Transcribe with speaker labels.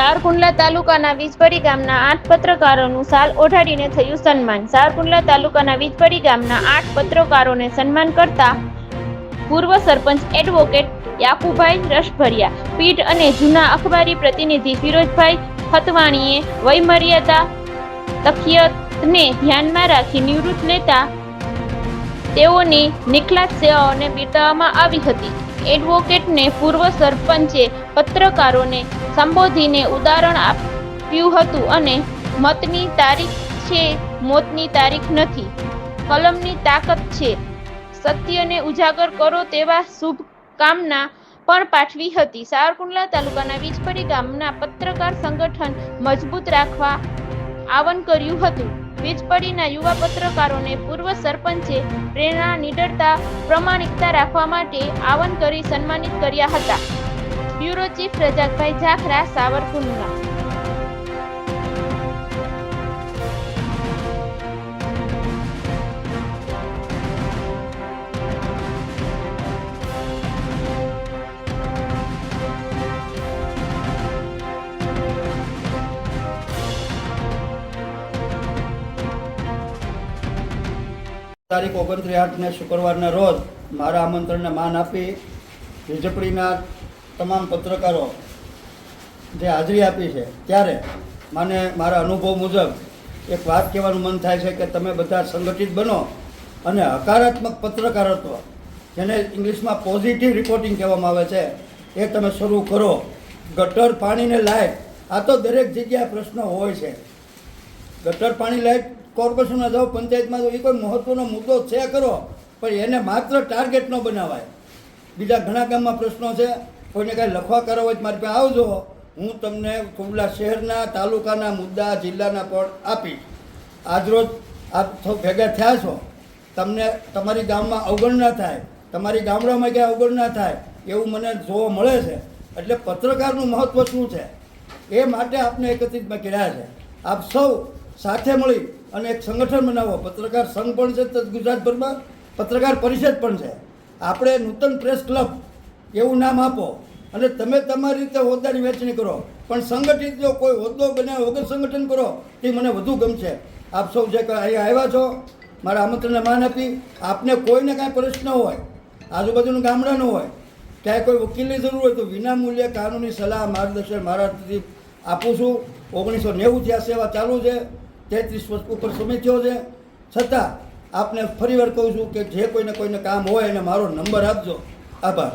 Speaker 1: સારકુંડલા તાલુકાના વીજપડી ગામના આઠ પત્રકારોનું સાલ ઓઢાડીને થયું સન્માન. સારકુંડલા તાલુકાના વીજપડી ગામના આઠ પત્રકારોને સન્માન કરતા પૂર્વ સરપંચ એડવોકેટ યાકુભાઈ રસભરિયા પીઠ અને જૂના અખબારી પ્રતિનિધિ ફિરોજભાઈ હતવાણીએ વયમર્યાદા તકિયતને ધ્યાનમાં રાખી નિવૃત્ત લેતા તેઓની નિખલાત સેવાઓને બિરદાવવામાં આવી હતી. એડવોકેટને પૂર્વ સરપંચે પત્રકારોને સંબોધીને ઉદાહરણ આપ્યું હતું અને મતની તારીખ છે, મોતની તારીખ નથી. કલમની તાકાત છે. સત્યને ઉજાગર કરો તેવા શુભકામના પણ પાઠવી હતી. સાવરકુંડલા તાલુકાના વીજપડી ગામના પત્રકાર સંગઠન મજબૂત રાખવા આહવાન કર્યું હતું. વીજપડીના યુવા પત્રકારોને પૂર્વ સરપંચે પ્રેરણા નિડરતા પ્રમાણિકતા રાખવા માટે આહવાન કરી સન્માનિત કર્યા હતા. Bureau chief Razakbhai Zakhra, Savarkundla.
Speaker 2: તારીખ ઓગણત્રીસ આઠને શુક્રવારના રોજ મારા આમંત્રણને માન આપી વીજપડીના તમામ પત્રકારો જે હાજરી આપી છે, ત્યારે મને મારા અનુભવ મુજબ એક વાત કહેવાનું મન થાય છે કે તમે બધા સંગઠિત બનો અને હકારાત્મક પત્રકારત્વ, જેને ઇંગ્લિશમાં પોઝિટિવ રિપોર્ટિંગ કહેવામાં આવે છે, એ તમે શરૂ કરો. ગટર પાણીને લાયક આ તો દરેક જગ્યાએ પ્રશ્ન હોય છે. ગટર પાણી લાયક કોર્પોરેશનમાં જાઓ, પંચાયતમાં જાઓ, એ કોઈ મહત્વનો મુદ્દો છે કરો પણ એને માત્ર ટાર્ગેટ ન બનાવાય. બીજા ઘણા ગામમાં પ્રશ્નો છે. કોઈને કાંઈ લખવા કરો હોય મારી પાસે આવજો. હું તમને કુંડલા શહેરના તાલુકાના મુદ્દા જિલ્લાના પણ આપીશ. આજરોજ આપ સૌ ભેગા થયા છો. તમને તમારી ગામમાં અવગણના થાય. તમારી ગામડામાં ક્યાંય અવગણના થાય. એવું મને જોવા મળે છે. એટલે પત્રકારનું મહત્ત્વ શું છે? એ માટે આપને એકત્રિતમાં કર્યા છે. આપ સૌ સાથે મળી અને એક સંગઠન બનાવો. પત્રકાર સંઘ પણ છે ગુજરાતભરમાં પત્રકાર પરિષદ પણ છે. આપણે નૂતન પ્રેસ ક્લબ એવું નામ આપો અને તમે તમારી રીતે હોદ્દાની વહેંચણી કરો. પણ સંગઠિત જો કોઈ હોદ્દો બનાવે વગર સંગઠન કરો, તે મને વધુ ગમશે. આપ સૌ જે અહીંયા આવ્યા છો, મારા આમંત્રણને માન આપી. આપને કોઈને કાંઈ પ્રશ્ન હોય, આજુબાજુનું ગામડાનું હોય, ક્યાંય કોઈ વકીલની જરૂર હોય તો વિનામૂલ્યે કાનૂની સલાહ, માર્ગદર્શન મારાથી આપું છું. ઓગણીસો નેવુંથી આ સેવા ચાલુ છે. તેત્રીસ વર્ષ ઉપર સમય થયો છે. છતાં આપને ફરીવાર કહું છું કે જે કોઈને કોઈને કામ હોય એને મારો નંબર આપજો. આભાર.